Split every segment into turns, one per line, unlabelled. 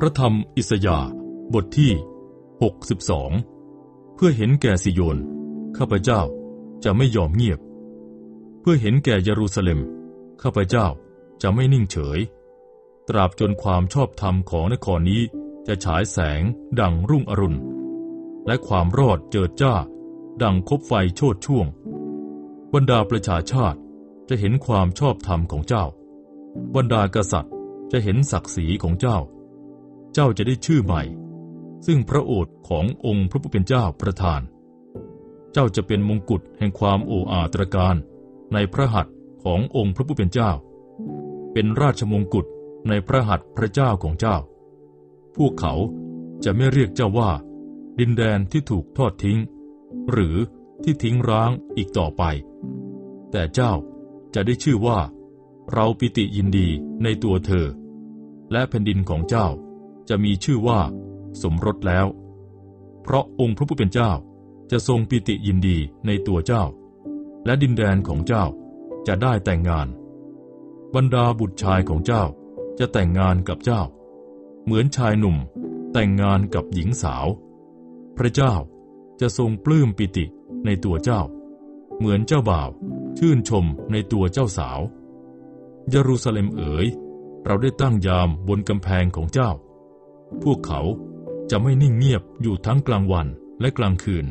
พระธรรมอิสยาห์บทที่ 62 เพื่อเห็นแก่สิโยน ข้าพเจ้าจะไม่ยอมเงียบ เพื่อเห็นแก่เยรูซาเล็ม ข้าพเจ้าจะไม่นิ่งเฉย ตราบจนความชอบธรรมของนครนี้จะฉายแสงดังรุ่งอรุณ และความรอดเจิดจ้า ดังคบไฟโชดช่วง บรรดาประชาชาติจะเห็นความชอบธรรมของเจ้า บรรดากษัตริย์จะเห็นศักดิ์ศรีของเจ้า เจ้าจะได้ชื่อใหม่ ซึ่งพระโอษฐ์ขององค์พระผู้เป็นเจ้าประทาน เจ้าจะเป็นมงกุฎแห่งความโอ้อาตรการในพระหัตถ์ขององค์พระผู้เป็นเจ้า เป็นราชมงกุฎในพระหัตถ์พระเจ้าของเจ้า พวกเขาจะไม่เรียกเจ้าว่า ดินแดนที่ถูกทอดทิ้ง หรือที่ทิ้งร้างอีกต่อไป แต่เจ้าจะได้ชื่อว่า เราปิติยินดีในตัวเธอ และแผ่นดินของเจ้า จะมีชื่อว่า สมรสแล้ว เพราะองค์พระผู้เป็นเจ้าจะทรงปิติยินดีในตัวเจ้า และดินแดนของเจ้าจะได้แต่งงาน บรรดาบุตรชายของเจ้าจะแต่งงานกับเจ้า เหมือนชายหนุ่มแต่งงานกับหญิงสาว พระเจ้าจะทรงปลื้มปิติในตัวเจ้า เหมือนเจ้าบ่าว ชื่นชมในตัวเจ้าสาว เยรูซาเล็มเอ๋ย เราได้ตั้งยามบนกำแพงของเจ้า พวกเขาจะไม่นิ่งเงียบอยู่ทั้งกลางวันและกลางคืน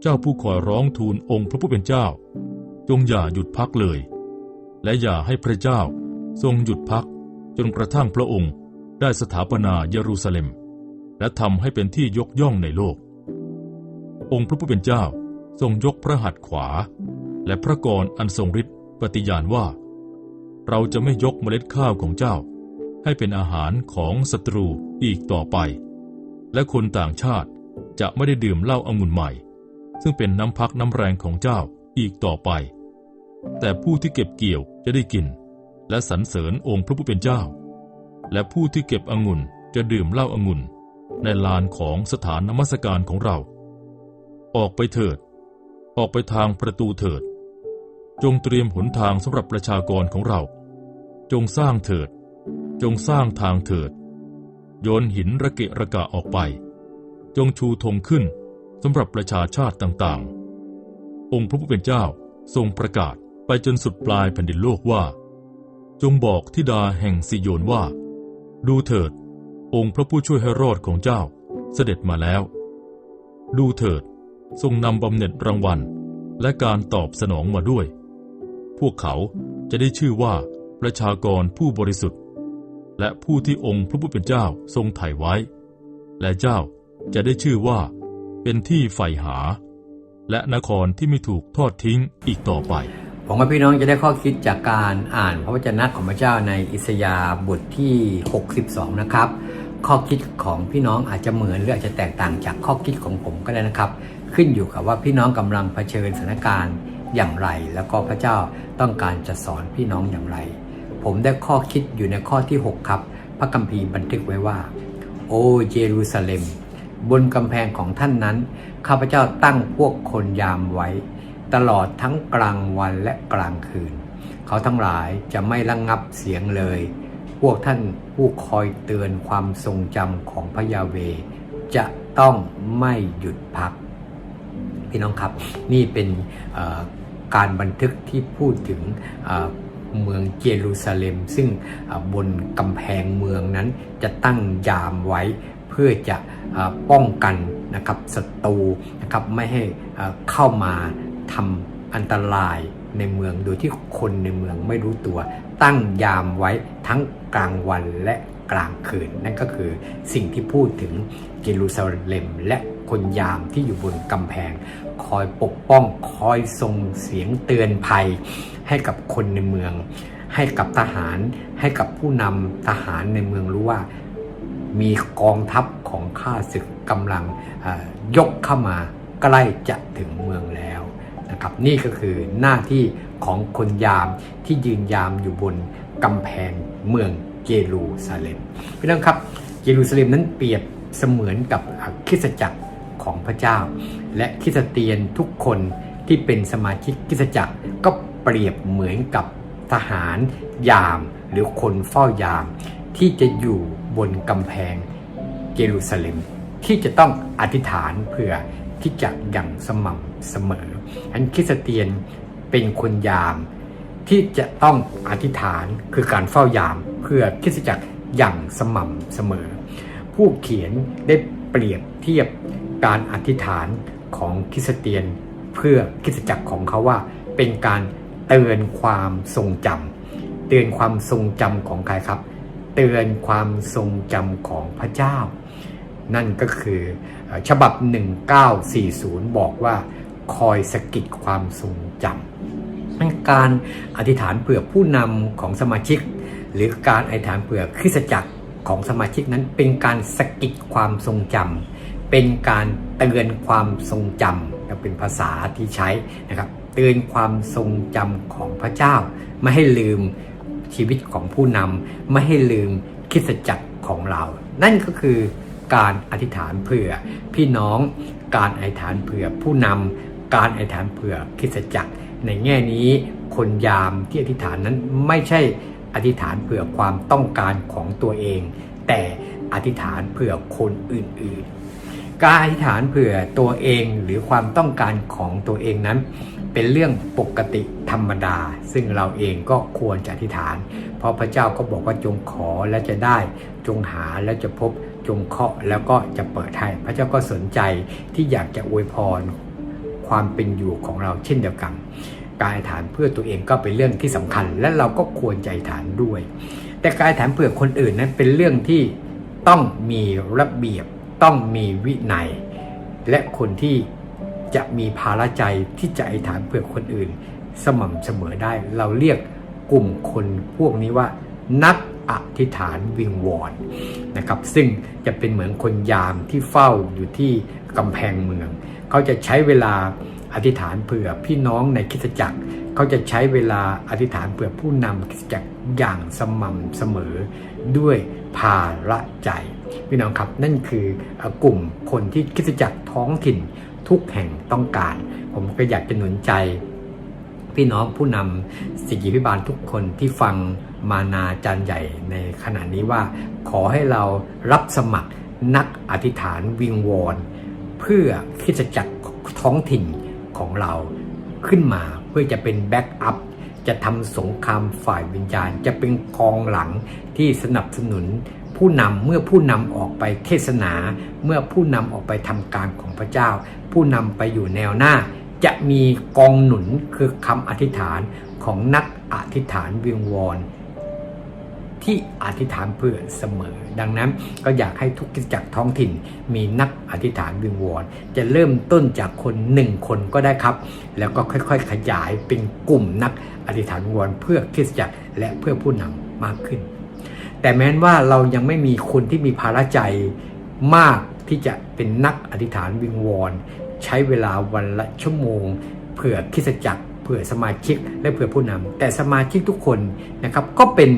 เจ้าผู้คอยร้องทูลองค์พระผู้เป็นเจ้า จงอย่าหยุดพักเลย และอย่าให้พระเจ้าทรงหยุดพักจนกระทั่งพระองค์ได้สถาปนาเยรูซาเล็ม และทำให้เป็นที่ยกย่องในโลก องค์พระผู้เป็นเจ้าทรงยกพระหัตถ์ขวา และพระกรอันทรงฤทธิ์ปฏิญาณว่า เราจะไม่ยกเมล็ดข้าวของเจ้า ให้เป็นอาหารของศัตรูอีกต่อไป และคนต่างชาติจะไม่ได้ดื่มเหล้าอางุ่นใหม่ ซึ่งเป็นน้ำพักน้ำแรงของเจ้าอีกต่อไป แต่ผู้ที่เก็บเกี่ยวจะได้กิน และสรรเสริญองค์พระผู้เป็นเจ้า และผู้ที่เก็บองุ่นจะดื่มเหล้าองุ่น ในลานของสถานนมัสการของเรา ออกไปเถิด ออกไปทางประตูเถิด จงเตรียมหนทางสำหรับประชากรของเรา จงสร้างเถิด จงสร้างทางเถิด โยนหินระเกะระกะออกไป จงชูธงขึ้นสำหรับประชาชาติต่างๆ องค์พระผู้เป็นเจ้าทรงประกาศไปจนสุดปลายแผ่นดินโลกว่า จงบอกทิดาแห่งซิโยนว่า ดูเถิด องค์พระผู้ช่วยให้รอดของเจ้าเสด็จมาแล้ว ดูเถิด ทรงนำบำเหน็จรางวัลและการตอบสนองมาด้วย พวกเขาจะได้ชื่อว่าประชากรผู้บริสุทธิ์ และผู้ที่องค์พระผู้เป็นเจ้าทรงไถ่ไว้ และเจ้าจะได้ชื่อว่า เป็นที่ใฝ่หา และนครที่ไม่ถูกทอดทิ้งอีกต่อไป
ผมว่าพี่น้องจะได้ข้อคิดจากการอ่านพระวจนะของพระเจ้าในอิสยาบทที่ 62 นะครับ ข้อคิดของพี่น้องอาจจะเหมือนหรืออาจจะแตกต่างจากข้อคิดของผมก็ได้นะครับ ขึ้นอยู่กับว่าพี่น้องกำลังเผชิญสถานการณ์อย่างไร แล้วก็พระเจ้าต้องการจะสอนพี่น้องอย่างไร ผมได้ข้อคิดอยู่ในข้อที่ 6 ครับ พระคัมภีร์บันทึกไว้ว่า โอเยรูซาเล็ม บนกำแพงของท่านนั้น ข้าพเจ้าตั้งพวกคนยามไว้ ตลอดทั้งกลางวันและกลางคืน เขาทั้งหลายจะไม่ระงงับเสียงเลย พวกท่านผู้คอยเตือนความทรงจำของพระยาเว จะต้องไม่หยุดพัก พี่น้องครับ นี่เป็นการบันทึกที่พูดถึง เมืองเยรูซาเล็ม ซึ่งบนกำแพงเมืองนั้นจะตั้งยามไว้เพื่อจะป้องกันนะครับศัตรูนะครับไม่ให้เข้ามาทำอันตรายในเมืองโดยที่คนในเมืองไม่รู้ตัว ตั้งยามไว้ทั้งกลางวันและกลางคืน นั่นก็คือสิ่งที่พูดถึงเยรูซาเล็มและ คนยามที่อยู่บนกำแพง คอยปกป้องคอยส่งเสียงเตือนภัย ให้กับคนในเมือง ให้กับทหาร ให้กับผู้นำทหารในเมืองรู้ว่า มีกองทัพของข้าศึกกำลังยกเข้ามาใกล้จะถึงเมืองแล้วนะครับนี่ก็คือหน้าที่ของคนยามที่ยืนยามอยู่บนกำแพงเมืองเยรูซาเล็มพี่น้องครับเยรูซาเล็มนั้นเปรียบเสมือนกับคริสตจักร ของพระเจ้า และคริสเตียนทุกคนที่เป็นสมาชิกคริสตจักรก็เปรียบเหมือนกับทหารยาม หรือคนเฝ้ายาม ที่จะอยู่บนกำแพงเยรูซาเล็ม ที่จะต้องอธิษฐานเพื่อที่จะอย่างสม่ำเสมออันคริสเตียนเป็นคนยาม ที่จะต้องอธิษฐานคือการเฝ้ายาม เพื่อคริสตจักรอย่างสม่ำเสมอ ผู้เขียนได้ เปรียบเทียบการอธิษฐานของคริสเตียนเพื่อคริสตจักรของเขาว่า เป็นการเตือนความทรงจำเตือนความทรงจำของใครครับ เตือนความทรงจำของพระเจ้า นั่นก็คือเอ่อฉบับ 1940 บอกว่าคอยสะกิดความทรงจำการอธิษฐานเผื่อผู้นำของสมาชิก หรือการอธิษฐานเผื่อคริสตจักร ของสมาชิกนั้นเป็นการสะกิดความทรงจำเป็นการเตือนความทรงจำและเป็นภาษาที่ใช้นะครับเตือนความทรงจำของพระเจ้า ไม่ให้ลืมชีวิตของผู้นำไม่ให้ลืมคิสจักรของเรา นั่นก็คือการอธิษฐานเผื่อพี่น้อง การอธิษฐานเผื่อผู้นำการอธิษฐานเผื่อคิสจักรในแง่นี้คนยามที่อธิษฐานนั้นไม่ใช่ อธิษฐานเผื่อความต้องการของตัวเอง แต่อธิษฐานเผื่อคนอื่นๆ การอธิษฐานเผื่อตัวเองหรือความต้องการของตัวเองนั้น เป็นเรื่องปกติธรรมดา ซึ่งเราเองก็ควรจะอธิษฐาน เพราะพระเจ้าก็บอกว่าจงขอและจะได้ จงหาแล้วจะพบจงเคาะแล้วก็จะเปิดให้พระเจ้าก็สนใจที่อยากจะอวยพรความเป็นอยู่ของเราเช่นเดียวกัน การอธิษฐานเพื่อตัวเองก็เป็นเรื่องที่สำคัญ และเราก็ควรใจฐานด้วย แต่การอธิษฐานเพื่อคนอื่นนั้นเป็นเรื่องที่ต้องมีระเบียบ ต้องมีวินัย และคนที่จะมีภาระใจที่จะอฐานเพื่อคนอื่น สม่ำเสมอได้ เราเรียกกลุ่มคนพวกนี้ว่า นักอธิษฐานวิงวอนนะครับ ซึ่งจะเป็นเหมือนคนยามที่เฝ้าอยู่ที่กำแพงเมือง เขาจะใช้เวลา อธิษฐานเผื่อพี่น้องในคิสตจักรเขาจะใช้เวลาอธิษฐานเผื่อผู้นำคิสจักรอย่างสม่ำเสมอด้วยภาระใจพี่น้องครับนั่นคือกลุ่มคนที่คิสตจักรท้องถิ่นทุกแห่งต้องการ ผมก็อยากจะหนุนใจพี่น้องผู้นำสิทธิพิบาลทุกคนที่ฟังมานาจารย์ใหญ่ในขณะนี้ว่า ขอให้เรารับสมัครนักอธิษฐานวิงวอนเพื่อคริสตจักรท้องถิ่น ของเราขึ้นมาเพื่อจะเป็นแบ็กอัพจะทำสงครามฝ่ายวิญญาณ จะเป็นกองหลังที่สนับสนุนผู้นำเมื่อผู้นำออกไปเทศนา เมื่อผู้นำออกไปทำการของพระเจ้า ผู้นำไปอยู่แนวหน้า จะมีกองหนุนคือคำอธิษฐานของนักอธิษฐานวิงวอน ที่อธิษฐานเพื่อเสมอ ดังนั้นก็อยากให้ทุกกิจจักรท้องถิ่น มีนักอธิษฐานวิงวอนจะเริ่มต้นจากคนหนึ่งคนก็ได้ครับ แล้วก็ค่อยๆ ขยายเป็นกลุ่มนักอธิษฐานวิงวอนเพื่อคริสตจักรและเพื่อผู้นำมากขึ้น แต่แม้นว่าเรายังไม่มีคนที่มีภาระใจมากที่จะเป็นนักอธิษฐานวิงวอนใช้เวลาวันละชั่วโมงเพื่อคิสจักรเพื่อสมาชิกและเพื่อผู้นำแต่สมาชิกทุกคนนะครับก็เป็น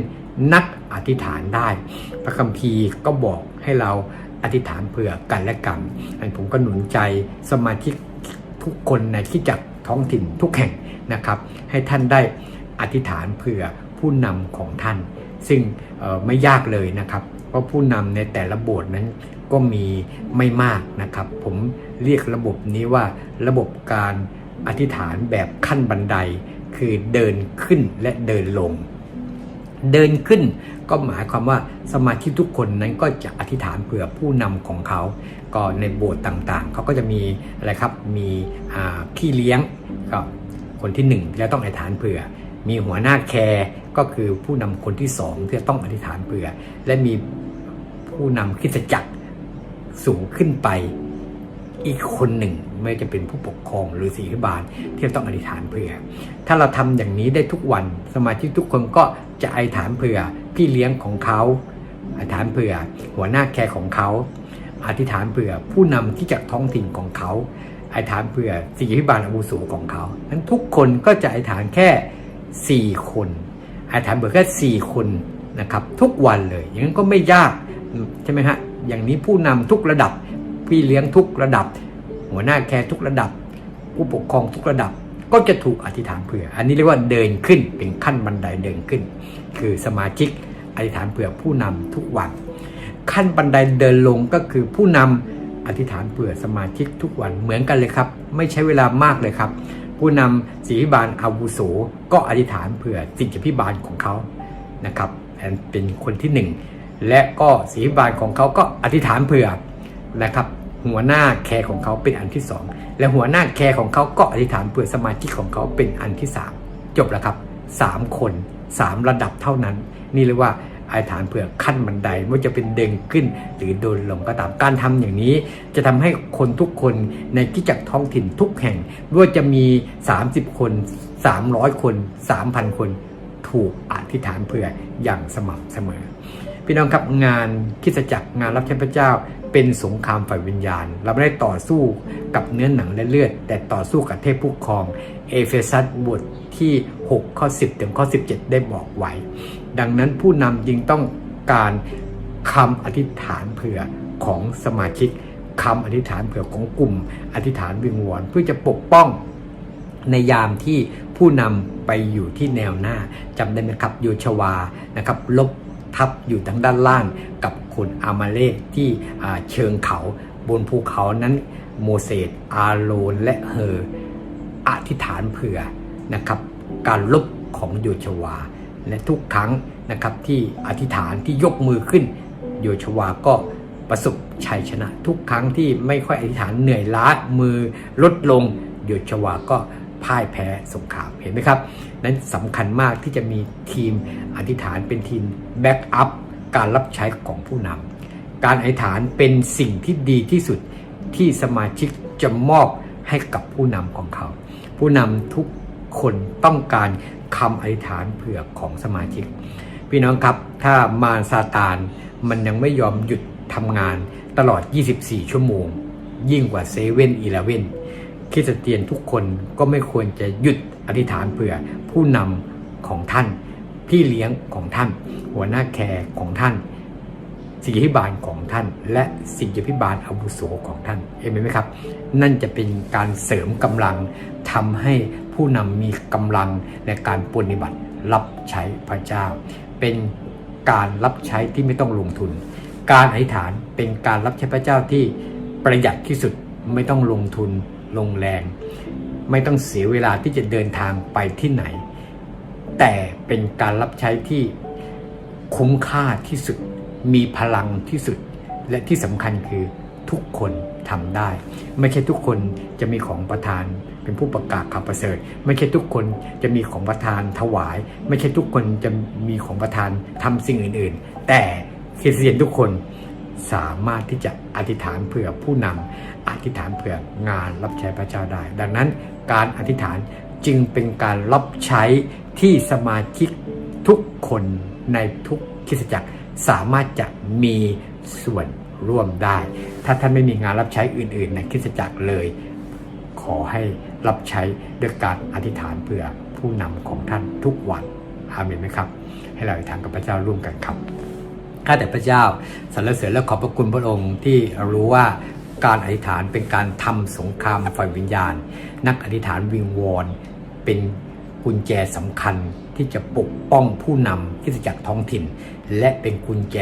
นักอธิษฐานได้ พระคัมภีร์ก็บอกให้เราอธิษฐานเผื่อกันและกันอันผมก็หนุนใจสมาชิกทุกคนในที่จักท้องถิ่นทุกแห่งนะครับ ให้ท่านได้อธิษฐานเผื่อผู้นำของท่าน ซึ่งไม่ยากเลยนะครับ เพราะผู้นำในแต่ละโบสถ์นั้นก็มีไม่มากนะครับ ผมเรียกระบบนี้ว่าระบบการอธิษฐานแบบขั้นบันได คือเดินขึ้นและเดินลง เดินขึ้น ก็หมายความว่าสมาชิกทุกคนนั้นก็จะอธิษฐานเผื่อผู้นำของเขา ก็ในโบสถ์ต่างๆ เขาก็จะมีอะไรครับมีอ่าพี่เลี้ยงก็คนที่หนึ่งจะต้องอธิษฐานเผื่อ มีหัวหน้าแคร์ก็คือผู้นำคนที่สองที่ต้องอธิษฐานเผื่อ และมีผู้นำคริสตจักรสูงขึ้นไปอีกคนหนึ่ง ไม่จะเป็นผู้ปกครองหรือศิริบาลที่ต้องอธิษฐานเผื่อ ถ้าเราทำอย่างนี้ได้ทุกวันสมาชิกทุกคนก็จะอธิษฐานเผื่อพี่เลี้ยงของเขาอธิษฐานเผื่อ หัวหน้าแคร์ของเขา อธิษฐานเผื่อผู้นำที่จากท้องถิ่นของเขาอธิษฐานเผื่อศิริบาลอาวุโสของเขานั้นทุกคนก็จะอธิษฐานแค่ 4 คนอธิษฐานเผื่อแค่4คนนะครับทุกวันเลยอย่างนั้นก็ไม่ยากใช่ไหมฮะอย่างนี้ผู้นำทุกระดับพี่เลี้ยงทุกระดับ หัวหน้าแคร์ทุกระดับ ผู้ปกครองทุกระดับ ก็จะถูกอธิษฐานเผื่อ อันนี้เรียกว่าเดินขึ้นเป็นขั้นบันไดเดินขึ้น คือสมาชิกอธิษฐานเผื่อผู้นำทุกวัน ขั้นบันไดเดินลงก็คือผู้นำอธิษฐานเผื่อสมาชิกทุกวันเหมือนกันเลยครับ ไม่ใช้เวลามากเลยครับ ผู้นำศิริบาลอาวุโสก็อธิษฐานเผื่อสิทธิพิบาลของเขานะครับเป็นคนที่หนึ่งและก็ศิริบาลของเขาก็อธิษฐานเผื่อนะครับ หัวหน้าแคร์ของเขาเป็นอันที่สองและหัวหน้าแคร์ของเขาก็อธิษฐานเผื่อสมาชิกของเขาเป็นอันที่สามจบแล้วครับสามคนสามระดับเท่านั้น นี่เรียกว่าอธิษฐานเผื่อขั้นบันไดไม่ว่าจะเป็นเดินขึ้น หรือโดนลงก็ตามการทำอย่างนี้ จะทำให้คนทุกคนในกิจจักรท้องถิ่นทุกแห่งไม่ว่าจะมี 30 คน 300 คน 3,000 คน ถูกอธิษฐานเผื่ออย่างสม่ำเสมอ พี่น้องครับงานคริสตจักรงานรับใช้พระเจ้า เป็นสงครามฝ่ายวิญญาณ เราไม่ได้ต่อสู้กับเนื้อหนังและเลือด แต่ต่อสู้กับเทพผู้ครอง เอเฟซัสบทที่ 6 ข้อ 10 ถึงข้อ 17 ได้บอกไว้ ดังนั้นผู้นำจึงต้องการคำอธิษฐานเผื่อของสมาชิกคำอธิษฐานเผื่อของกลุ่ม อธิษฐานวิงวอนเพื่อจะปกป้องในยามที่ผู้นำไปอยู่ที่แนวหน้าจำได้ไหมครับโยชวานะครับลบ ทับอยู่ทางด้านล่างกับคนอามาเลกที่เชิงเขาบนภูเขานั้นโมเสสอาโรนและเฮออธิษฐานเผื่อนะครับการลบของโยชวา และทุกครั้งนะครับที่อธิษฐานที่ยกมือขึ้น โยชวาก็ประสบชัยชนะ ทุกครั้งที่ไม่ค่อยอธิษฐานเหนื่อยล้ามือลดลงโยชวาก็ พ่ายแพ้สงครามเห็นไหมครับ นั้นสำคัญมากที่จะมีทีมอธิษฐานเป็นทีมแบ็กอัพการรับใช้ของผู้นำการอธิษฐานเป็นสิ่งที่ดีที่สุดที่สมาชิกจะมอบให้กับผู้นำของเขา ผู้นำทุกคนต้องการคำอธิษฐานเผื่อของสมาชิก พี่น้องครับถ้ามารซาตานมันยังไม่ยอมหยุดทำงานตลอด 24 ชั่วโมง ยิ่งกว่าเซเว่นอีเลเว่น คริสเตียนทุกคนก็ไม่ควรจะหยุดอธิษฐานเผื่อผู้นำของท่าน พี่เลี้ยงของท่าน หัวหน้าแคร์ของท่านสิทธิบาลของท่าน และสิทธิบาลอาวุโสของท่านเห็นไหมครับ นั่นจะเป็นการเสริมกำลังทำให้ผู้นำมีกำลังในการปฏิบัติรับใช้พระเจ้า เป็นการรับใช้ที่ไม่ต้องลงทุน การอธิษฐานเป็นการรับใช้พระเจ้าที่ประหยัดที่สุดไม่ต้องลงทุน ลงแรง ไม่ต้องเสียเวลาที่จะเดินทางไปที่ไหน แต่เป็นการรับใช้ที่คุ้มค่าที่สุด มีพลังที่สุด และที่สำคัญคือทุกคนทำได้ ไม่ใช่ทุกคนจะมีของประทานเป็นผู้ประกาศข่าวประเสริฐ ไม่ใช่ทุกคนจะมีของประทานถวาย ไม่ใช่ทุกคนจะมีของประทานทำสิ่งอื่น ๆ แต่คริสเตียนทุกคน สามารถที่จะอธิษฐานเผื่อผู้นำอธิษฐานเผื่องานรับใช้พระเจ้าได้ ดังนั้นการอธิษฐานจึงเป็นการรับใช้ที่สมาชิกทุกคนในทุกคิสจักรสามารถจะมีส่วนร่วมได้ ถ้าท่านไม่มีงานรับใช้อื่น ๆ ในคิสจักรเลย ขอให้รับใช้ด้วยการอธิษฐานเพื่อผู้นำของท่านทุกวันอาเมนไหมครับ ให้เราอธิษฐานกับพระเจ้าร่วมกันครับ ข้าแต่พระเจ้าสรรเสริญและขอบพระคุณพระองค์ที่รู้ว่าการอธิษฐานเป็นการทำสงครามฝ่ายวิญญาณ นักอธิษฐานวิงวอนเป็นกุญแจสำคัญที่จะปกป้องผู้นำที่จักรท้องถิ่น และเป็นกุญแจ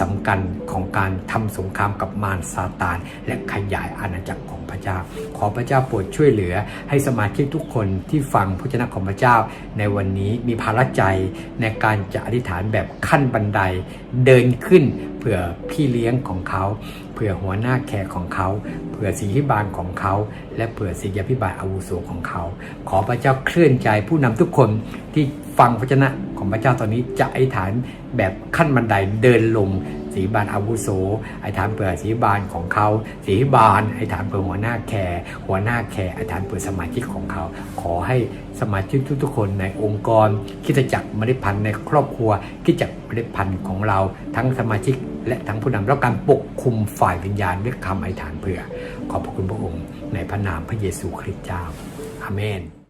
สำคัญของการทำสงครามกับมารซาตาน และขยายอาณาจักรของพระเจ้า ขอพระเจ้าโปรดช่วยเหลือ ให้สมาชิกทุกคนที่ฟังพระเจ้าของพระเจ้า ในวันนี้มีภาระใจในการจะอธิษฐานแบบขั้นบันไดเดินขึ้นเผื่อพี่เลี้ยงของเขา เผื่อหัวหน้าแขกของเขา เผื่อศิริบาลของเขา และเผื่อศิริยพิบาลอาวุโสของเขา ขอพระเจ้าเคลื่อนใจผู้นำทุกคนที่ ฟังพระเจ้าของพระเจ้าตอนนี้จะไอธิษฐานแบบขั้นบันไดเดินลงสีบาลอาวุโสไอธิษฐานเผื่อสีบาลของเขาสีบาลอธิษฐานเผื่อหัวหน้าแคร์หัวหน้าแคร์ไอธิษฐานเผื่อสมาชิกของเขา ขอให้สมาชิกทุกๆคนในองค์กรคริสตจักรมล็ดพันธ์ในครอบครัวคริสตจักรมล็ดพันธ์ของเรา ทั้งสมาชิกและทั้งผู้นำแล้วการปกคุมฝ่ายวิญญาณด้วยคำไอธิษฐานเผื่อ ขอบพระคุณพระองค์ในพระนามพระเยซูคริสต์เจ้าอาเมน